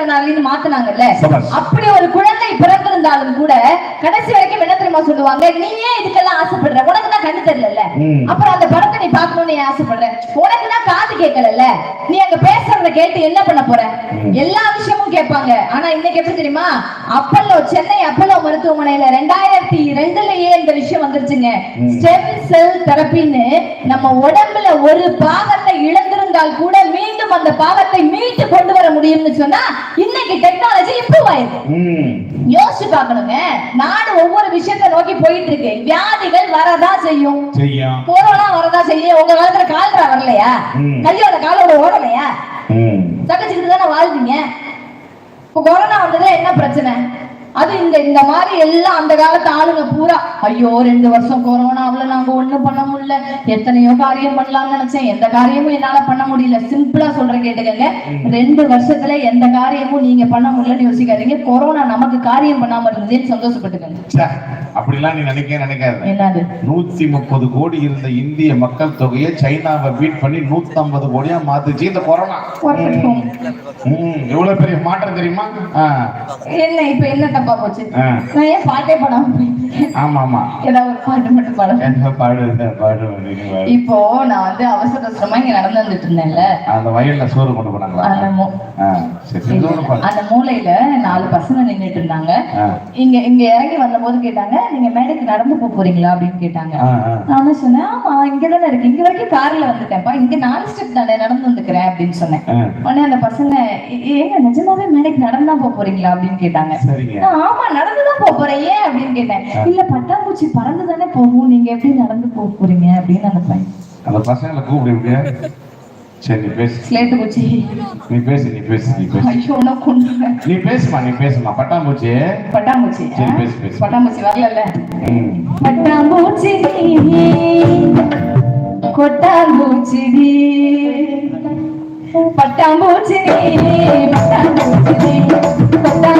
மாற்றுத்திறனாளின்னு மாத்துனாங்கல்ல. அப்படி ஒரு குழந்தை பிறந்திருந்தாலும் கூட கடைசி வரைக்கும் என்ன தெரியுமா சொல்லுவாங்க? நீ ஏன் இதுக்கெல்லாம் ஆசைப்படுற. உனக்கு தான் கண்ணு தெரியல. அப்புறம் அந்த படத்தை நீ பார்க்கணும்னு ஏன் ஆசைப்படுற? உனக்கு தான் காது கேட்கல நீ அங்க பேசுறத கேட்டு என்ன பண்ண போற. எல்லா விஷயமும் கேட்பாங்க. ஆனா இன்னைக்கு எப்படி தெரியுமா? அப்பல்லோ சென்னை அப்பல்லோ மருத்துவமனையில ரெண்டாயிரத்தி ரெண்டுலயே இந்த விஷயம் வந்துருச்சுங்க. ஸ்டெம் செல் தெரப்பின்னு நம்ம உடம்புல ஒரு பாகத்தை இழந்திருந்தால் கூட மீண்டும் அந்த பாகத்தை மீட்டு கொண்டு முடியும்னு சொன்னா இன்னைக்கு டெக்னாலஜி இம்ப்ரூவ் ஆயிருக்கு. யோசிச்சு பார்க்கணுங்க. நாடு ஒவ்வொரு விஷயத்தை நோக்கி போயிட்டு இருக்கு வியாதிகள் வரதான் செய்யும். கொரோனா வரதா செய்யும் உங்க காலத்துல கால்ரா வரலையா. கையோட காலோட ஓடலையா? ம். சகச்சுக்கிட்டு தானே வாழ்ந்தீங்க? இப்போ கொரோனா வந்ததுல என்ன பிரச்சனை? அது இந்த இந்த மாதிரி எல்லாம் அந்த காலத்து ஆளுங்க பூரா ஐயோ ரெண்டு வருஷம் கொரோனாவுல நாங்க ஒண்ணும் பண்ண முடியல. எத்தனையோ காரியம் பண்ணலாம்னு நினைச்சேன். எந்த காரியமும் என்னால பண்ண முடியல. சிம்பிளா சொல்றேன் கேட்டுக்கங்க. ரெண்டு வருஷத்துல எந்த காரியமும் நீங்க பண்ண முடியலன்னு யோசிக்காதீங்க. கொரோனா நமக்கு காரியம் பண்ணாம இருந்ததுன்னு சந்தோஷப்பட்டுக்கங்க. அப்படிலாம் நீ நினைக்க நினைக்காத. என்னது? நூத்தி முப்பது கோடி இருந்த இந்திய மக்கள் தொகையை சைனாவை பீட் பண்ணி நூத்தி ஐம்பது கோடியா மாத்துச்சு இந்த கொரோனா எவ்வளவு பெரிய மாற்றம் தெரியுமா? என்ன இப்ப என்ன தப்பா போச்சு. ஆ. நான் ஏன் பாட்டே பாடாம? ஆமா ஆமா ஏதாவது ஒரு பாட்டு மட்டும் பாடு பாடு பாடு. இப்போ நான் வந்து அவசர அவசரமா இங்க நடந்து வந்துட்டு இருந்தேன்ல. அந்த வயல்ல சோறு கொண்டு போனாங்களா? அந்த மூலையில நாலு பசங்க நின்னுட்டு இருந்தாங்க. இங்க இங்க இறங்கி வந்தபோது கேட்டாங்க நீங்க மேடைக்கு நடந்து போக போறீங்களா? அப்படின்னு கேட்டாங்க. நானும் சொன்னேன் ஆமா இங்க தானே இருக்கு. இங்க வரைக்கும் கார்ல வந்துட்டேன்ப்பா. இங்க நாலு ஸ்டெப் தானே நடந்து வந்துக்கிறேன் அப்படின்னு சொன்னேன். உடனே அந்த பசங்க "ஏ- ஏங்க நிஜமாவே மேடைக்கு நடந்தா போக போறீங்களா? அப்படின்னு கேட்டாங்க. ஆமா நடந்துதான் போக போறேன் ஏன் அப்படின்னு கேட்டேன். இல்ல பட்டாம்பூச்சி பறந்து தானே போகும்? நீங்க எப்படி நடந்து போக போறீங்க அப்படின்னு அந்த பையன் அந்த பசங்களை கூப்பிடுங்க. சரி நீ பேசு. ஸ்லேட்டு பூச்சி. நீ பேசு நீ பேசு நீ பேசு. ஐயோ உனக்கு கொண்டு நீ பேசுமா நீ பேசுமா? பட்டாம்பூச்சி? பட்டாம்பூச்சி? சரி, பேசு, பேசு. பட்டாம்பூச்சி வரல ம். பட்டாம்பூச்சி நீ, கொட்டாம்பூச்சி நீ. பட்டாம்பூச்சி நீ, பட்டாம்பூச்சி நீ, கொட்டாம்பூச்சி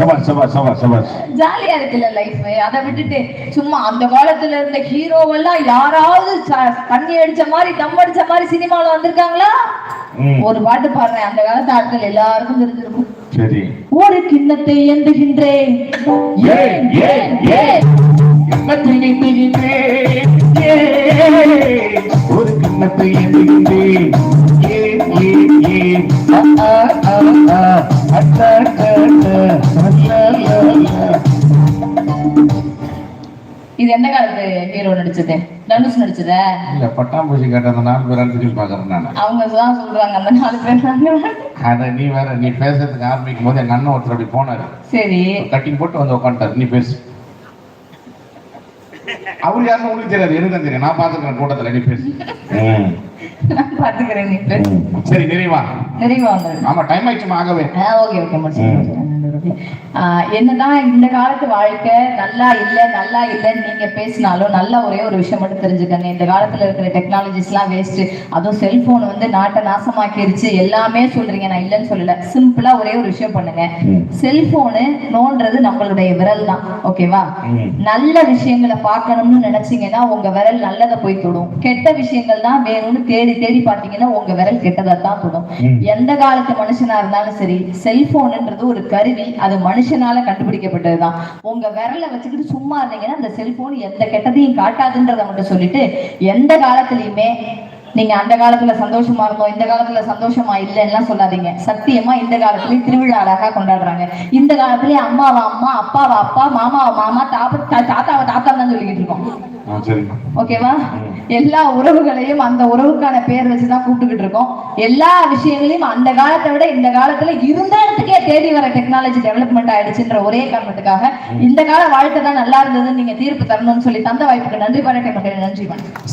சபாஷ் சபாஷ் சபாஷ் சபாஷ் ஜாலியா இருக்குல்ல லைஃப் அதை விட்டுட்டு சும்மா அந்த காலத்துல இருந்த ஹீரோவெல்லாம் யாராவது ச- தண்ணி அடிச்ச மாதிரி தம் அடிச்ச மாதிரி சினிமால வந்திருக்காங்களா. ஒரு பாட்டு பாடுறேன் அந்த காலத்து ஆட்கள் எல்லாருக்கும் தெரிஞ்சிருக்கும் சரி ஒரு கிண்ணத்தை ஏந்துகின்றேன் ஏன், ஏன். ஏன்? ஒரு கிண்ணத்தை ஏந்துகின்றேன். ஏன், ஏன், ஏன்? இது எந்த காலத்து ஹீரோ நடிச்சது? தனுஷ் நடிச்சதா? இல்ல பட்டாம்பூச்சி கேட்ட அந்த நாலு பேர் திரும்பி பாக்குறேன் நான். அவங்க தான் சொல்றாங்க அந்த நாலு பேர். அத நீ வேற நீ பேசுறதுக்கு ஆரம்பிக்கும் போது எங்க அண்ணன் ஒருத்தர் அப்படி போனாரு. சரி. கட்டிங் போட்டு வந்து உட்காந்துட்டாரு நீ பேசு. அவர் யாருன்னு உங்களுக்கு தெரியாது எனக்கு தான் தெரியும். நான் பாத்துக்கிறேன் கூட்டத்துல நீ பேசு. பாத்துக்கிறேன் நீ. சரி நிறைவா? நிறைவா ஆமா டைம் ஆயிடுச்சுமா ஆகவே. ஓகே ஓகே முடிச்சு என்னதான் இந்த காலத்து வாழ்க்கை நல்லா இல்ல நல்லா இல்லைன்னு நீங்க பேசினாலும் நல்லா ஒரே ஒரு விஷயம் மட்டும் தெரிஞ்சுக்கங்க. இந்த காலத்துல இருக்கிற டெக்னாலஜிஸ்லாம் வேஸ்ட் அதுவும் செல்போன் வந்து நாட்டை நாசமாக்கிருச்சு. எல்லாமே சொல்றீங்க நான் இல்லைன்னு சொல்லல. சிம்பிளா ஒரே ஒரு விஷயம் பண்ணுங்க. செல்போனு நோன்றது நம்மளுடைய விரல் தான். ஓகேவா. நல்ல விஷயங்களை பார்க்கணும்னு நினைச்சீங்கன்னா உங்க விரல் நல்லதை போய் தொடும். கெட்ட விஷயங்கள் தான் வேணும்னு தேடி தேடி பார்த்தீங்கன்னா உங்க விரல் கெட்டதை தான் தொடும். எந்த காலத்து மனுஷனா இருந்தாலும் சரி செல்போன்ன்றது ஒரு கருவி. அது மனுஷனால கண்டுபிடிக்கப்பட்டதுதான். உங்க விரலை வச்சுக்கிட்டு சும்மா இருந்தீங்கன்னா அந்த செல்போன் எந்த கெட்டதையும் காட்டாதுன்றதை மட்டும் சொல்லிட்டு எந்த காலத்திலயுமே நீங்க அந்த காலத்துல சந்தோஷமா இருந்தோம் இந்த காலத்துல சந்தோஷமா இல்லைன்னா சொல்லாதீங்க. சத்தியமா இந்த காலத்துலயும் திருவிழா அழகா கொண்டாடுறாங்க. இந்த காலத்துலயே அம்மாவா அம்மா அப்பாவா அப்பா மாமாவா மாமா தாப்பா தாத்தாவை தாத்தா தான் இருக்கோம் ஓகேவா? எல்லா உறவுகளையும் அந்த உறவுக்கான பேர் வச்சுதான் கூப்பிட்டுக்கிட்டு இருக்கோம். எல்லா விஷயங்களையும் அந்த காலத்தை விட இந்த காலத்துல இருந்த இடத்துக்கே தேடி வர டெக்னாலஜி டெவலப்மெண்ட் ஆயிடுச்சுன்ற ஒரே காரணத்துக்காக இந்த கால வாழ்க்கை தான் நல்லா இருந்ததுன்னு நீங்க தீர்ப்பு தரணும்னு சொல்லி தந்த வாய்ப்புக்கு நன்றி பாராட்டி மக்கள். நன்றி வணக்கம்.